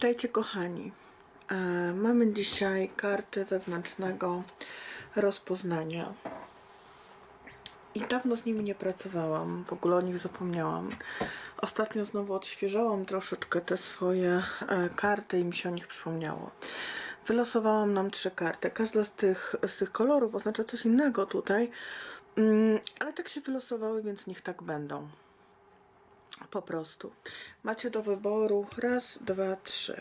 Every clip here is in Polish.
Witajcie kochani. E, mamy dzisiaj karty wewnętrznego rozpoznania. I dawno z nimi nie pracowałam, w ogóle o nich zapomniałam. Ostatnio znowu odświeżałam troszeczkę te swoje e, karty i mi się o nich przypomniało. Wylosowałam nam trzy karty. Każda z tych, z tych kolorów oznacza coś innego tutaj, mm, ale tak się wylosowały, więc niech tak będą. Po prostu. Macie do wyboru raz, dwa, trzy.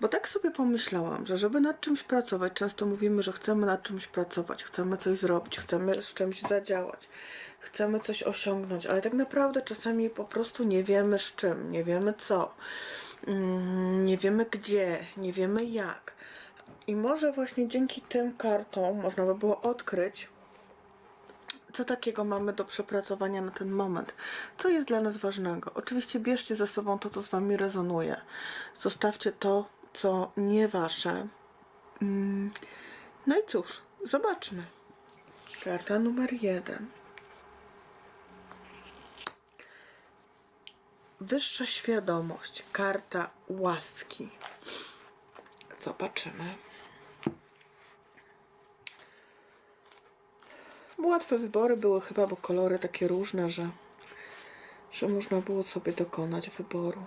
Bo tak sobie pomyślałam, że żeby nad czymś pracować, często mówimy, że chcemy nad czymś pracować, chcemy coś zrobić, chcemy z czymś zadziałać, chcemy coś osiągnąć, ale tak naprawdę czasami po prostu nie wiemy z czym, nie wiemy co, mm, nie wiemy gdzie, nie wiemy jak. I może właśnie dzięki tym kartom można by było odkryć, co takiego mamy do przepracowania na ten moment? Co jest dla nas ważnego? Oczywiście bierzcie ze sobą to, co z Wami rezonuje. Zostawcie to, co nie Wasze. Mm, No i cóż, zobaczmy. Karta numer jeden. Wyższa świadomość. Karta łaski. Zobaczymy. Łatwe wybory były chyba, bo kolory takie różne, że, że można było sobie dokonać wyboru.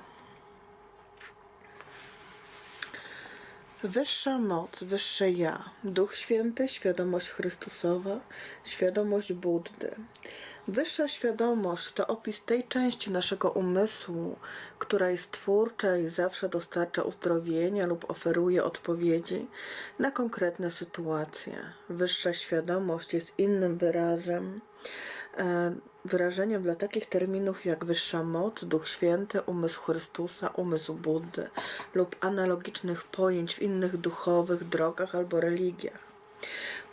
Wyższa moc, wyższe ja, Duch Święty, świadomość Chrystusowa, świadomość Buddy. Wyższa świadomość to opis tej części naszego umysłu, która jest twórcza i zawsze dostarcza uzdrowienia lub oferuje odpowiedzi na konkretne sytuacje. Wyższa świadomość jest innym wyrazem e, wyrażeniem dla takich terminów jak wyższa moc, Duch Święty, umysł Chrystusa, umysł Buddy lub analogicznych pojęć w innych duchowych drogach albo religiach.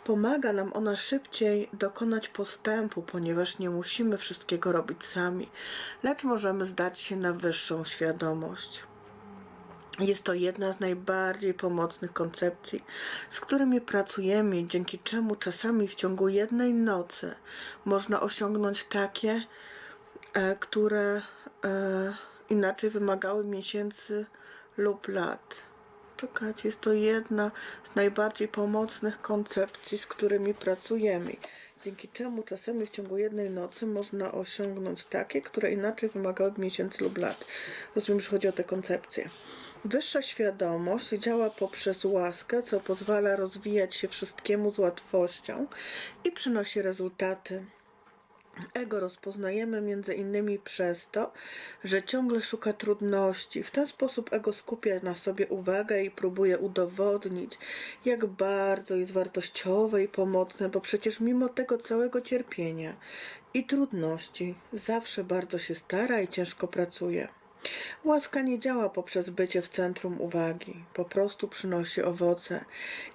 Pomaga nam ona szybciej dokonać postępu, ponieważ nie musimy wszystkiego robić sami, lecz możemy zdać się na wyższą świadomość. Jest to jedna z najbardziej pomocnych koncepcji, z którymi pracujemy, dzięki czemu czasami w ciągu jednej nocy można osiągnąć takie, e, które e, inaczej wymagały miesięcy lub lat. Czekajcie, jest to jedna z najbardziej pomocnych koncepcji, z którymi pracujemy. Dzięki czemu czasami w ciągu jednej nocy można osiągnąć takie, które inaczej wymagałyby miesięcy lub lat. Rozumiem, że chodzi o te koncepcje. Wyższa świadomość działa poprzez łaskę, co pozwala rozwijać się wszystkiemu z łatwością i przynosi rezultaty. Ego rozpoznajemy między innymi przez to, że ciągle szuka trudności. W ten sposób ego skupia na sobie uwagę i próbuje udowodnić, jak bardzo jest wartościowe i pomocne, bo przecież mimo tego całego cierpienia i trudności zawsze bardzo się stara i ciężko pracuje. Łaska nie działa poprzez bycie w centrum uwagi, po prostu przynosi owoce.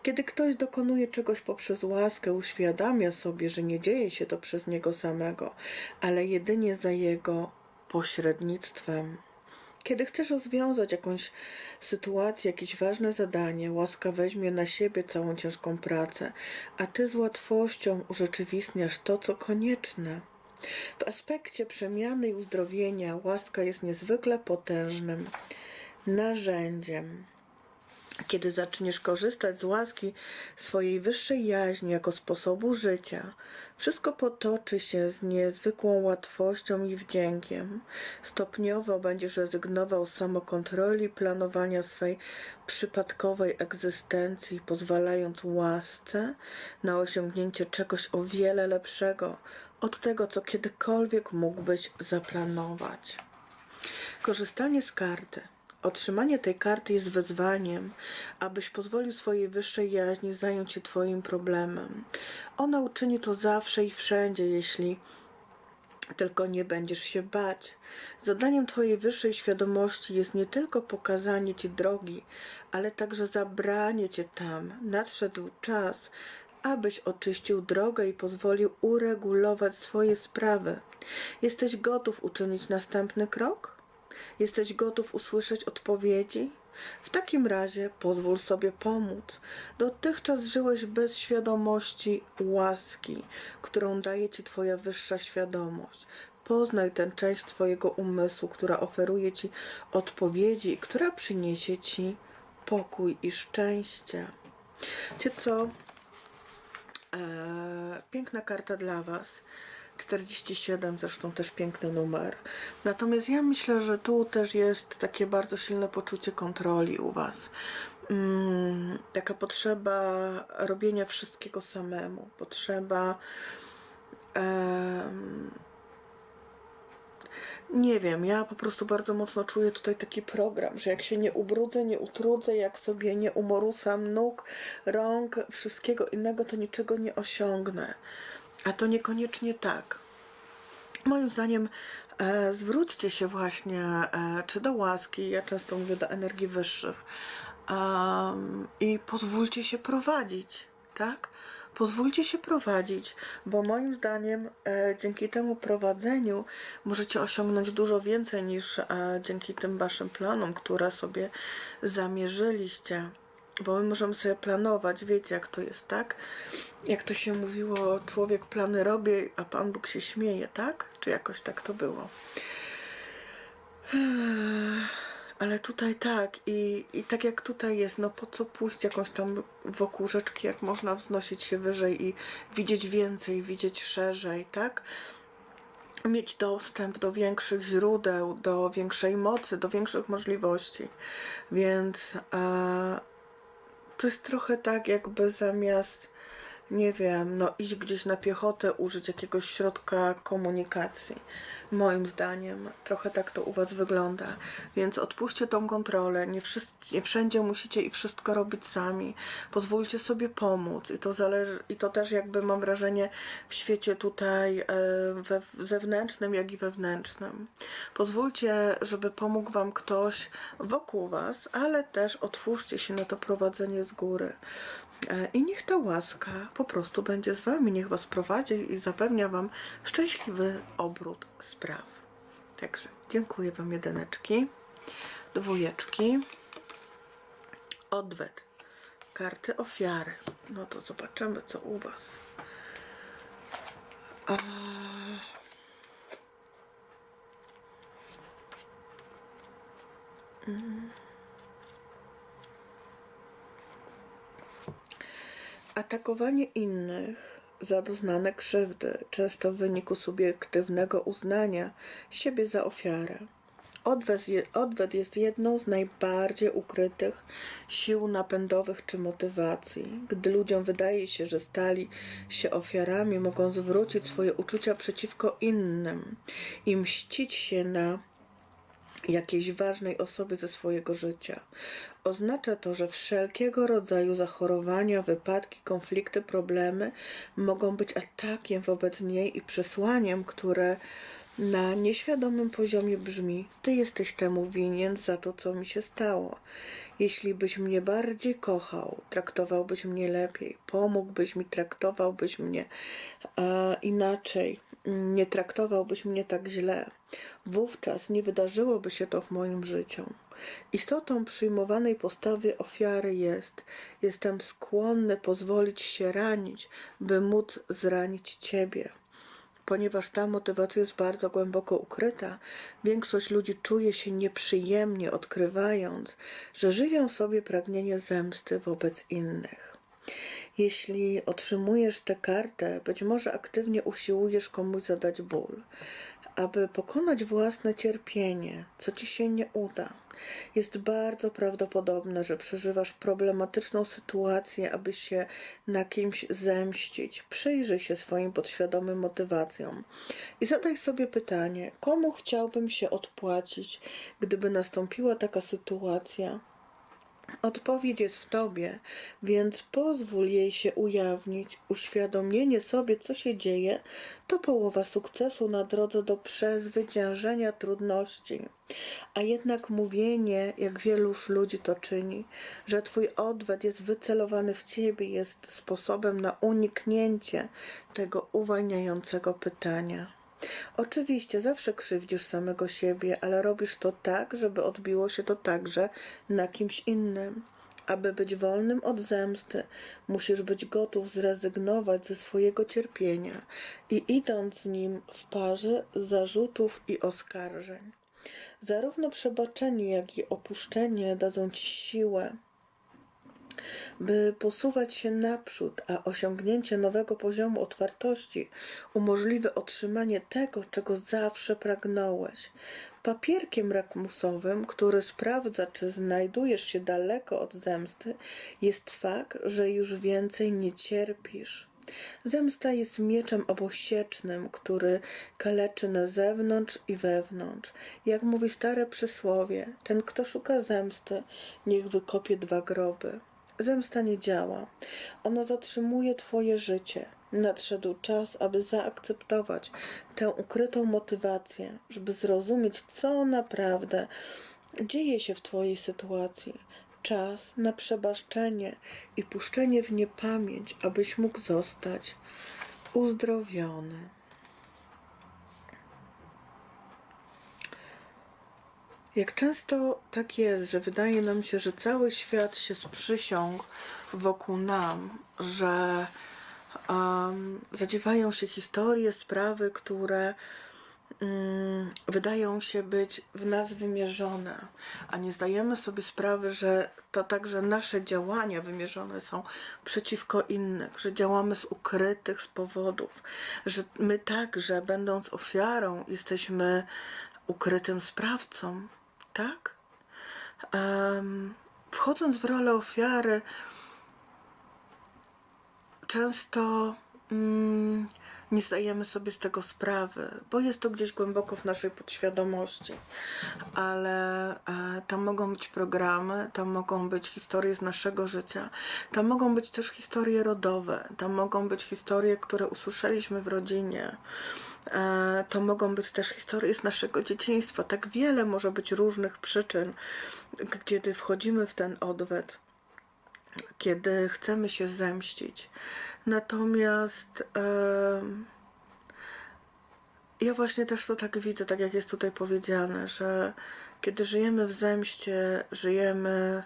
Kiedy ktoś dokonuje czegoś poprzez łaskę, uświadamia sobie, że nie dzieje się to przez niego samego, ale jedynie za jego pośrednictwem. Kiedy chcesz rozwiązać jakąś sytuację, jakieś ważne zadanie, łaska weźmie na siebie całą ciężką pracę, a ty z łatwością urzeczywistniasz to, co konieczne. W aspekcie przemiany i uzdrowienia łaska jest niezwykle potężnym narzędziem. Kiedy zaczniesz korzystać z łaski swojej wyższej jaźni jako sposobu życia, wszystko potoczy się z niezwykłą łatwością i wdziękiem. Stopniowo będziesz rezygnował z samokontroli, planowania swej przypadkowej egzystencji, pozwalając łasce na osiągnięcie czegoś o wiele lepszego od tego, co kiedykolwiek mógłbyś zaplanować. Korzystanie z karty. Otrzymanie tej karty jest wezwaniem, abyś pozwolił swojej wyższej jaźni zająć się Twoim problemem. Ona uczyni to zawsze i wszędzie, jeśli tylko nie będziesz się bać. Zadaniem Twojej wyższej świadomości jest nie tylko pokazanie Ci drogi, ale także zabranie Cię tam. Nadszedł czas, abyś oczyścił drogę i pozwolił uregulować swoje sprawy. Jesteś gotów uczynić następny krok? Jesteś gotów usłyszeć odpowiedzi? W takim razie pozwól sobie pomóc. Dotychczas żyłeś bez świadomości łaski, którą daje ci Twoja wyższa świadomość. rozpoznaj tę część swojego umysłu, która oferuje ci odpowiedzi, która przyniesie ci pokój i szczęście. Wiecie co? Eee, piękna karta dla Was. 47, zresztą też piękny numer. Natomiast ja myślę, że tu też jest takie bardzo silne poczucie kontroli u Was. Mm, taka potrzeba robienia wszystkiego samemu, potrzeba. em, nie wiem, ja po prostu bardzo mocno czuję tutaj taki program, że jak się nie ubrudzę, nie utrudzę, jak sobie nie umorusam nóg, rąk, wszystkiego innego, to niczego nie osiągnę. A to niekoniecznie tak. Moim zdaniem e, zwróćcie się właśnie e, czy do łaski, ja często mówię do energii wyższych em, i pozwólcie się prowadzić, tak? Pozwólcie się prowadzić, bo moim zdaniem e, dzięki temu prowadzeniu możecie osiągnąć dużo więcej niż e, dzięki tym waszym planom, które sobie zamierzyliście. Bo my możemy sobie planować, wiecie jak to jest, tak? Jak to się mówiło, człowiek plany robi, a Pan Bóg się śmieje, tak? Czy jakoś tak to było? Ale tutaj tak i, i tak jak tutaj jest, no po co pójść jakąś tam wokół rzeczki, jak można wznosić się wyżej i widzieć więcej, widzieć szerzej, tak? Mieć dostęp do większych źródeł, do większej mocy, do większych możliwości. Więc e, to jest trochę tak, jakby zamiast, nie wiem, no iść gdzieś na piechotę, użyć jakiegoś środka komunikacji. Moim zdaniem trochę tak to u Was wygląda. Więc odpuśćcie tą kontrolę. Nie, wszyscy, nie wszędzie musicie i wszystko robić sami. Pozwólcie sobie pomóc. I to zależy, i to też jakby mam wrażenie w świecie tutaj e, we, zewnętrznym, jak i wewnętrznym. Pozwólcie, żeby pomógł Wam ktoś wokół Was, ale też otwórzcie się na to prowadzenie z góry. E, I niech ta łaska po prostu będzie z Wami, niech Was prowadzi i zapewnia Wam szczęśliwy obrót spraw. Także dziękuję Wam jedyneczki, dwójeczki, odwet, karty ofiary. No to zobaczymy, co u Was. A... Atakowanie innych za doznane krzywdy, często w wyniku subiektywnego uznania siebie za ofiarę. Odwet, je, odwet jest jedną z najbardziej ukrytych sił napędowych czy motywacji. Gdy ludziom wydaje się, że stali się ofiarami, mogą zwrócić swoje uczucia przeciwko innym i mścić się na jakiejś ważnej osoby ze swojego życia. Oznacza to, że wszelkiego rodzaju zachorowania, wypadki, konflikty, problemy mogą być atakiem wobec niej i przesłaniem, które na nieświadomym poziomie brzmi: Ty jesteś temu winien za to, co mi się stało. Jeśli byś mnie bardziej kochał, traktowałbyś mnie lepiej, pomógłbyś mi, traktowałbyś mnie e, inaczej, nie traktowałbyś mnie tak źle, wówczas nie wydarzyłoby się to w moim życiu. Istotą przyjmowanej postawy ofiary jest: jestem skłonny pozwolić się ranić, by móc zranić Ciebie. Ponieważ ta motywacja jest bardzo głęboko ukryta, większość ludzi czuje się nieprzyjemnie, odkrywając, że żywią sobie pragnienie zemsty wobec innych. Jeśli otrzymujesz tę kartę, być może aktywnie usiłujesz komuś zadać ból, aby pokonać własne cierpienie, co ci się nie uda. Jest bardzo prawdopodobne, że przeżywasz problematyczną sytuację, aby się na kimś zemścić. Przyjrzyj się swoim podświadomym motywacjom i zadaj sobie pytanie, komu chciałbym się odpłacić, gdyby nastąpiła taka sytuacja. Odpowiedź jest w tobie, więc pozwól jej się ujawnić. Uświadomienie sobie, co się dzieje, to połowa sukcesu na drodze do przezwyciężenia trudności. A jednak mówienie, jak wieluż ludzi to czyni, że twój odwet jest wycelowany w ciebie, jest sposobem na uniknięcie tego uwalniającego pytania. Oczywiście zawsze krzywdzisz samego siebie, ale robisz to tak, żeby odbiło się to także na kimś innym. Aby być wolnym od zemsty, musisz być gotów zrezygnować ze swojego cierpienia i idąc z nim w parze zarzutów i oskarżeń. Zarówno przebaczenie, jak i opuszczenie dadzą ci siłę, by posuwać się naprzód, a osiągnięcie nowego poziomu otwartości umożliwi otrzymanie tego, czego zawsze pragnąłeś. Papierkiem lakmusowym, który sprawdza, czy znajdujesz się daleko od zemsty, jest fakt, że już więcej nie cierpisz. Zemsta jest mieczem obosiecznym, który kaleczy na zewnątrz i wewnątrz. Jak mówi stare przysłowie, ten kto szuka zemsty, niech wykopie dwa groby. Zemsta nie działa. Ona zatrzymuje Twoje życie. Nadszedł czas, aby zaakceptować tę ukrytą motywację, żeby zrozumieć, co naprawdę dzieje się w Twojej sytuacji. Czas na przebaszczenie i puszczenie w niepamięć, abyś mógł zostać uzdrowiony. Jak często tak jest, że wydaje nam się, że cały świat się sprzysiąg wokół nam, że um, zadziewają się historie, sprawy, które mm, wydają się być w nas wymierzone, a nie zdajemy sobie sprawy, że to także nasze działania wymierzone są przeciwko innych, że działamy z ukrytych z powodów, że my także, będąc ofiarą, jesteśmy ukrytym sprawcą, tak? Wchodząc w rolę ofiary, często mm, nie zdajemy sobie z tego sprawy, bo jest to gdzieś głęboko w naszej podświadomości. Ale e, tam mogą być programy, tam mogą być historie z naszego życia, tam mogą być też historie rodowe, tam mogą być historie, które usłyszeliśmy w rodzinie. E, to mogą być też historie z naszego dzieciństwa. Tak wiele może być różnych przyczyn, kiedy wchodzimy w ten odwet kiedy chcemy się zemścić. Natomiast e, ja właśnie też to tak widzę, tak jak jest tutaj powiedziane, że kiedy żyjemy w zemście, żyjemy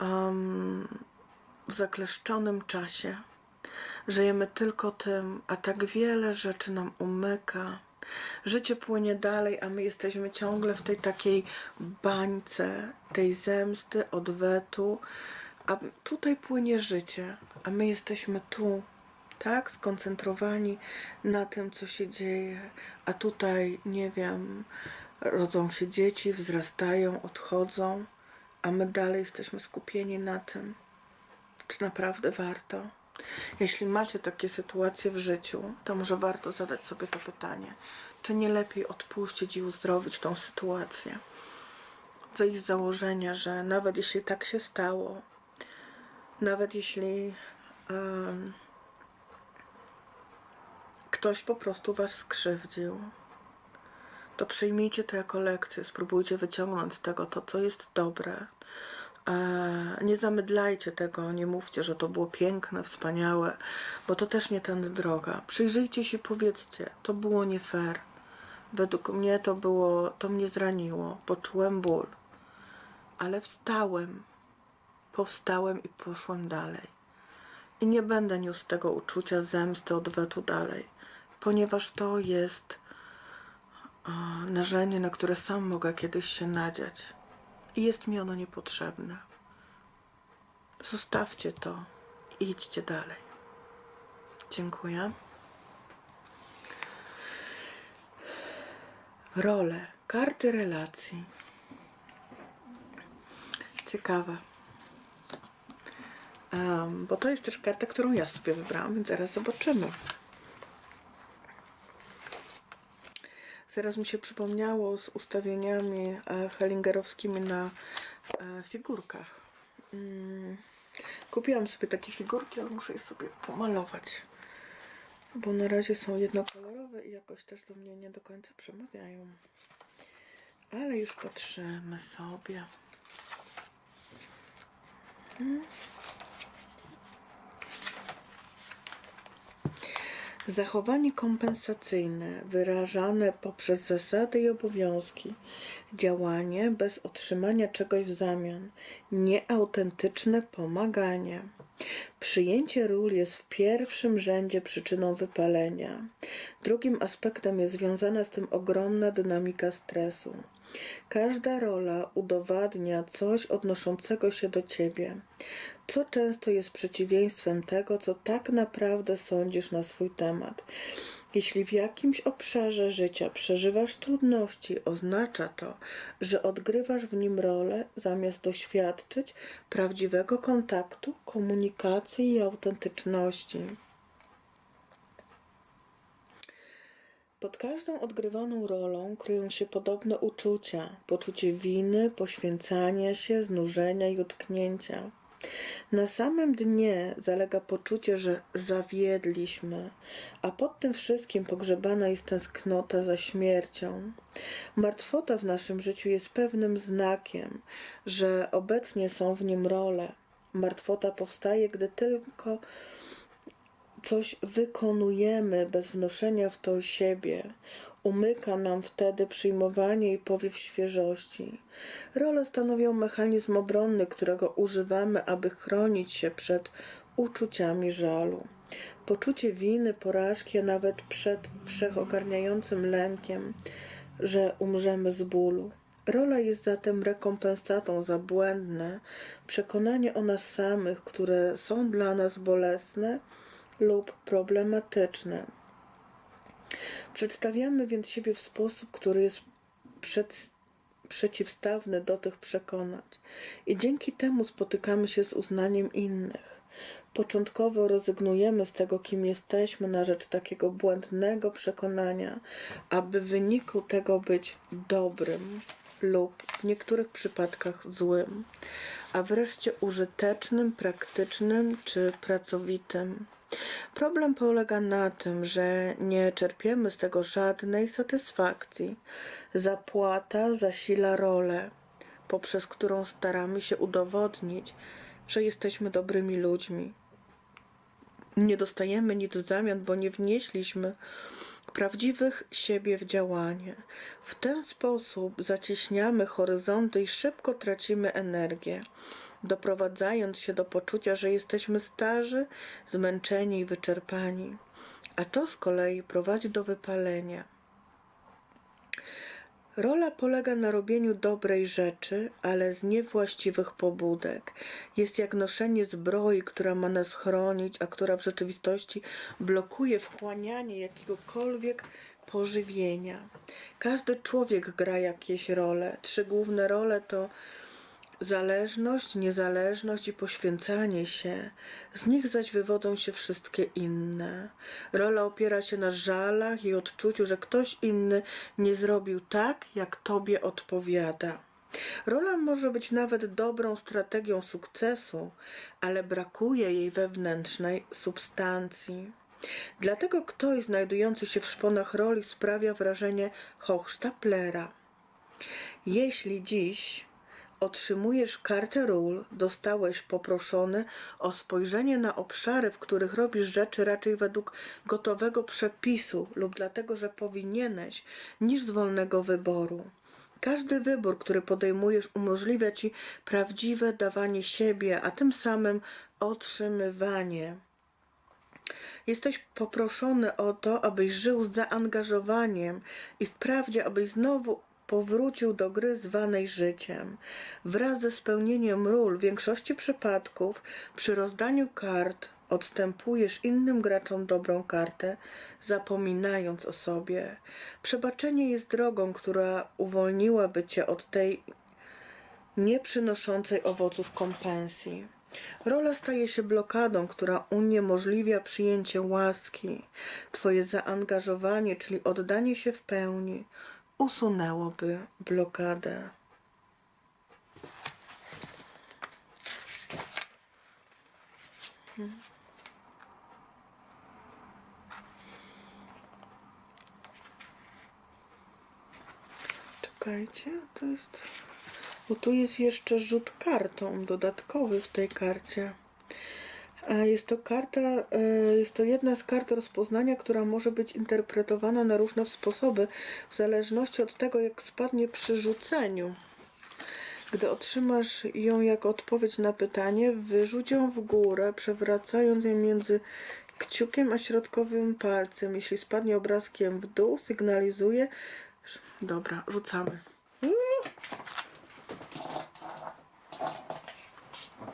um, w zakleszczonym czasie. Żyjemy tylko tym, a tak wiele rzeczy nam umyka. Życie płynie dalej, a my jesteśmy ciągle w tej takiej bańce, tej zemsty, odwetu, a tutaj płynie życie, a my jesteśmy tu, tak, skoncentrowani na tym, co się dzieje, a tutaj, nie wiem, rodzą się dzieci, wzrastają, odchodzą, a my dalej jesteśmy skupieni na tym, czy naprawdę warto. Jeśli macie takie sytuacje w życiu, to może warto zadać sobie to pytanie, czy nie lepiej odpuścić i uzdrowić tą sytuację. Wyjść z założenia, że nawet jeśli tak się stało, nawet jeśli um, ktoś po prostu was skrzywdził, to przyjmijcie to jako lekcję, spróbujcie wyciągnąć z tego to, co jest dobre. E, nie zamydlajcie tego, nie mówcie, że to było piękne, wspaniałe, bo to też nie tędy droga. Przyjrzyjcie się, powiedzcie, to było nie fair. Według mnie to było, to mnie zraniło, poczułem ból, ale wstałem, powstałem i poszłem dalej. I nie będę niósł tego uczucia zemsty, odwetu dalej, ponieważ to jest o, narzędzie, na które sam mogę kiedyś się nadziać. I jest mi ono niepotrzebne. Zostawcie to i idźcie dalej. Dziękuję. Role, karty relacji. Ciekawe. Um, bo to jest też karta, którą ja sobie wybrałam, więc zaraz zobaczymy. Zaraz mi się przypomniało z ustawieniami e, hellingerowskimi na e, figurkach. Mm. Kupiłam sobie takie figurki, ale muszę je sobie pomalować. Bo na razie są jednokolorowe i jakoś też do mnie nie do końca przemawiają. Ale już patrzymy sobie. Hmm. Zachowanie kompensacyjne, wyrażane poprzez zasady i obowiązki, działanie bez otrzymania czegoś w zamian, nieautentyczne pomaganie. Przyjęcie ról jest w pierwszym rzędzie przyczyną wypalenia. Drugim aspektem jest związana z tym ogromna dynamika stresu. Każda rola udowadnia coś odnoszącego się do ciebie, co często jest przeciwieństwem tego, co tak naprawdę sądzisz na swój temat. Jeśli w jakimś obszarze życia przeżywasz trudności, oznacza to, że odgrywasz w nim rolę zamiast doświadczyć prawdziwego kontaktu, komunikacji i autentyczności. Pod każdą odgrywaną rolą kryją się podobne uczucia: poczucie winy, poświęcania się, znużenia i utknięcia. Na samym dnie zalega poczucie, że zawiedliśmy, a pod tym wszystkim pogrzebana jest tęsknota za śmiercią. Martwota w naszym życiu jest pewnym znakiem, że obecnie są w nim role. Martwota powstaje, gdy tylko coś wykonujemy bez wnoszenia w to siebie. Umyka nam wtedy przyjmowanie i powiew świeżości. Role stanowią mechanizm obronny, którego używamy, aby chronić się przed uczuciami żalu. Poczucie winy, porażki, a nawet przed wszechogarniającym lękiem, że umrzemy z bólu. Rola jest zatem rekompensatą za błędne przekonanie o nas samych, które są dla nas bolesne lub problematyczne. Przedstawiamy więc siebie w sposób, który jest przed, przeciwstawny do tych przekonań, i dzięki temu spotykamy się z uznaniem innych. Początkowo rezygnujemy z tego, kim jesteśmy, na rzecz takiego błędnego przekonania, aby w wyniku tego być dobrym lub w niektórych przypadkach złym, a wreszcie użytecznym, praktycznym czy pracowitym. Problem polega na tym, że nie czerpiemy z tego żadnej satysfakcji. Zapłata zasila rolę, poprzez którą staramy się udowodnić, że jesteśmy dobrymi ludźmi. Nie dostajemy nic w zamian, bo nie wnieśliśmy prawdziwych siebie w działanie. W ten sposób zacieśniamy horyzonty i szybko tracimy energię, doprowadzając się do poczucia, że jesteśmy starzy, zmęczeni i wyczerpani. A to z kolei prowadzi do wypalenia. Rola polega na robieniu dobrej rzeczy, ale z niewłaściwych pobudek. Jest jak noszenie zbroi, która ma nas chronić, a która w rzeczywistości blokuje wchłanianie jakiegokolwiek pożywienia. Każdy człowiek gra jakieś role. Trzy główne role to Zależność, niezależność i poświęcanie się, z nich zaś wywodzą się wszystkie inne. Rola opiera się na żalach i odczuciu, że ktoś inny nie zrobił tak, jak tobie odpowiada. Rola może być nawet dobrą strategią sukcesu, ale brakuje jej wewnętrznej substancji. Dlatego ktoś znajdujący się w szponach roli sprawia wrażenie Hochstaplera. Jeśli dziś Otrzymujesz kartę ról, dostałeś poproszony o spojrzenie na obszary, w których robisz rzeczy raczej według gotowego przepisu lub dlatego, że powinieneś, niż z wolnego wyboru. Każdy wybór, który podejmujesz, umożliwia ci prawdziwe dawanie siebie, a tym samym otrzymywanie. Jesteś poproszony o to, abyś żył z zaangażowaniem i wprawdzie, abyś znowu powrócił do gry zwanej życiem. Wraz ze spełnieniem ról w większości przypadków przy rozdaniu kart odstępujesz innym graczom dobrą kartę, zapominając o sobie. Przebaczenie jest drogą, która uwolniłaby cię od tej nieprzynoszącej owoców kompensji. Rola staje się blokadą, która uniemożliwia przyjęcie łaski. Twoje zaangażowanie, czyli oddanie się w pełni, usunęłoby blokadę. Czekajcie, to jest. Bo tu jest jeszcze rzut kartą dodatkowy w tej karcie. Jest to karta, e, jest to jedna z kart rozpoznania, która może być interpretowana na różne sposoby, w zależności od tego, jak spadnie przy rzuceniu. Gdy otrzymasz ją jako odpowiedź na pytanie, wyrzuć ją w górę, przewracając ją między kciukiem a środkowym palcem. Jeśli spadnie obrazkiem w dół, sygnalizuje. Dobra, rzucamy.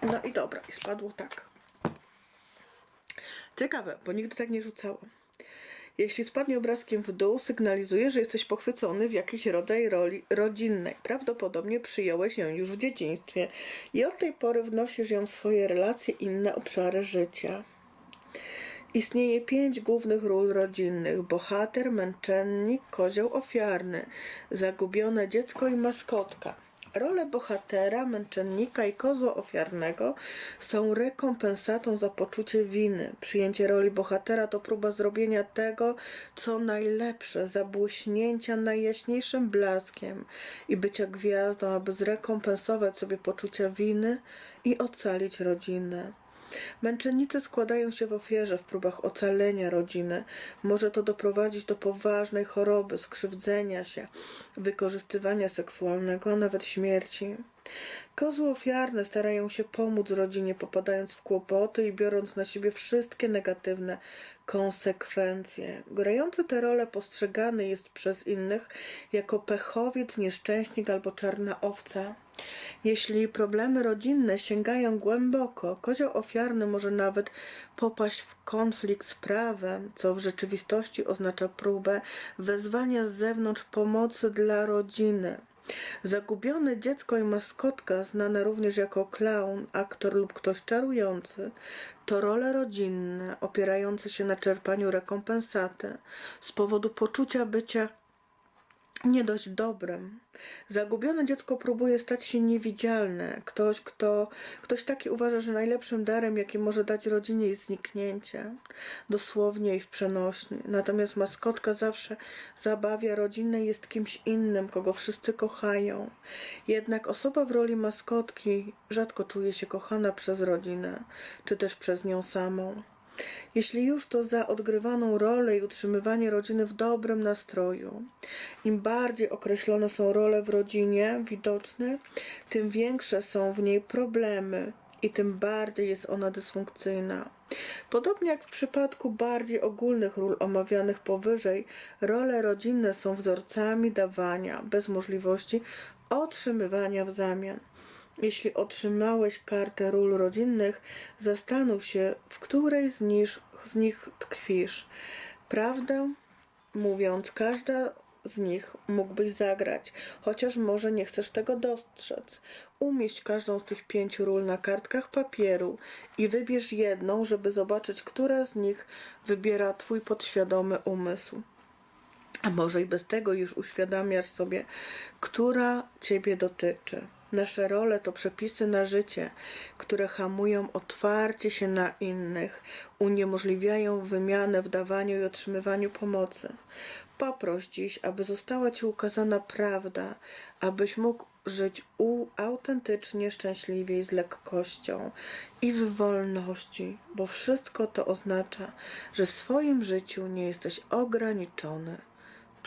No i dobra, i spadło tak. Ciekawe, bo nigdy tak nie rzucałam. Jeśli spadnie obrazkiem w dół, sygnalizuje, że jesteś pochwycony w jakiś rodzaj roli rodzinnej. Prawdopodobnie przyjąłeś ją już w dzieciństwie i od tej pory wnosisz ją w swoje relacje i inne obszary życia. Istnieje pięć głównych ról rodzinnych: bohater, męczennik, kozioł ofiarny, zagubione dziecko i maskotka. Role bohatera, męczennika i kozła ofiarnego są rekompensatą za poczucie winy. Przyjęcie roli bohatera to próba zrobienia tego, co najlepsze, zabłyśnięcia najjaśniejszym blaskiem i bycia gwiazdą, aby zrekompensować sobie poczucia winy i ocalić rodzinę. Męczennicy składają się w ofierze w próbach ocalenia rodziny. Może to doprowadzić do poważnej choroby, skrzywdzenia się, wykorzystywania seksualnego, a nawet śmierci. Kozły ofiarne starają się pomóc rodzinie, popadając w kłopoty i biorąc na siebie wszystkie negatywne konsekwencje. Grający tę rolę postrzegany jest przez innych jako pechowiec, nieszczęśnik albo czarna owca. Jeśli problemy rodzinne sięgają głęboko, kozioł ofiarny może nawet popaść w konflikt z prawem, co w rzeczywistości oznacza próbę wezwania z zewnątrz pomocy dla rodziny. Zagubione dziecko i maskotka, znane również jako klaun, aktor lub ktoś czarujący, to role rodzinne opierające się na czerpaniu rekompensaty z powodu poczucia bycia nie dość dobrem. Zagubione dziecko próbuje stać się niewidzialne. Ktoś, kto, ktoś taki uważa, że najlepszym darem, jaki może dać rodzinie, jest zniknięcie. Dosłownie i w przenośni. Natomiast maskotka zawsze zabawia rodzinę jest kimś innym, kogo wszyscy kochają. Jednak osoba w roli maskotki rzadko czuje się kochana przez rodzinę, czy też przez nią samą. Jeśli już, to za odgrywaną rolę i utrzymywanie rodziny w dobrym nastroju. Im bardziej określone są role w rodzinie widoczne, tym większe są w niej problemy i tym bardziej jest ona dysfunkcyjna. Podobnie jak w przypadku bardziej ogólnych ról omawianych powyżej, role rodzinne są wzorcami dawania bez możliwości otrzymywania w zamian. Jeśli otrzymałeś kartę ról rodzinnych, zastanów się, w której z nich, z nich tkwisz. Prawdę mówiąc, każda z nich mógłbyś zagrać, chociaż może nie chcesz tego dostrzec. Umieść każdą z tych pięciu ról na kartkach papieru i wybierz jedną, żeby zobaczyć, która z nich wybiera twój podświadomy umysł. A może i bez tego już uświadamiasz sobie, która ciebie dotyczy. Nasze role to przepisy na życie, które hamują otwarcie się na innych, uniemożliwiają wymianę w dawaniu i otrzymywaniu pomocy. Poproś dziś, aby została Ci ukazana prawda, abyś mógł żyć u, autentycznie, szczęśliwie i z lekkością i w wolności, bo wszystko to oznacza, że w swoim życiu nie jesteś ograniczony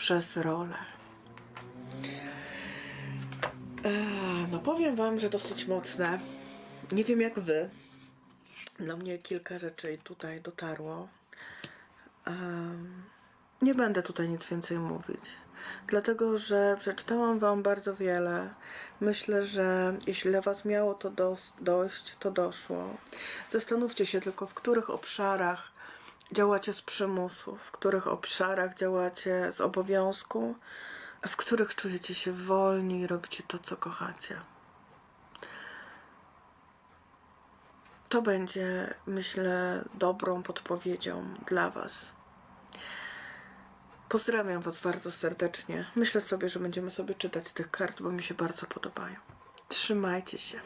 przez rolę. Eee, No powiem wam, że dosyć mocne. Nie wiem jak wy. Do mnie kilka rzeczy tutaj dotarło. Nie będę tutaj nic więcej mówić. Dlatego, że przeczytałam wam bardzo wiele. Myślę, że jeśli dla was miało to dos- dojść, to doszło. Zastanówcie się tylko, w których obszarach działacie z przymusu, w których obszarach działacie z obowiązku, a w których czujecie się wolni i robicie to, co kochacie. To będzie, myślę, dobrą podpowiedzią dla Was. Pozdrawiam Was bardzo serdecznie. Myślę sobie, że będziemy sobie czytać tych kart, bo mi się bardzo podobają. Trzymajcie się.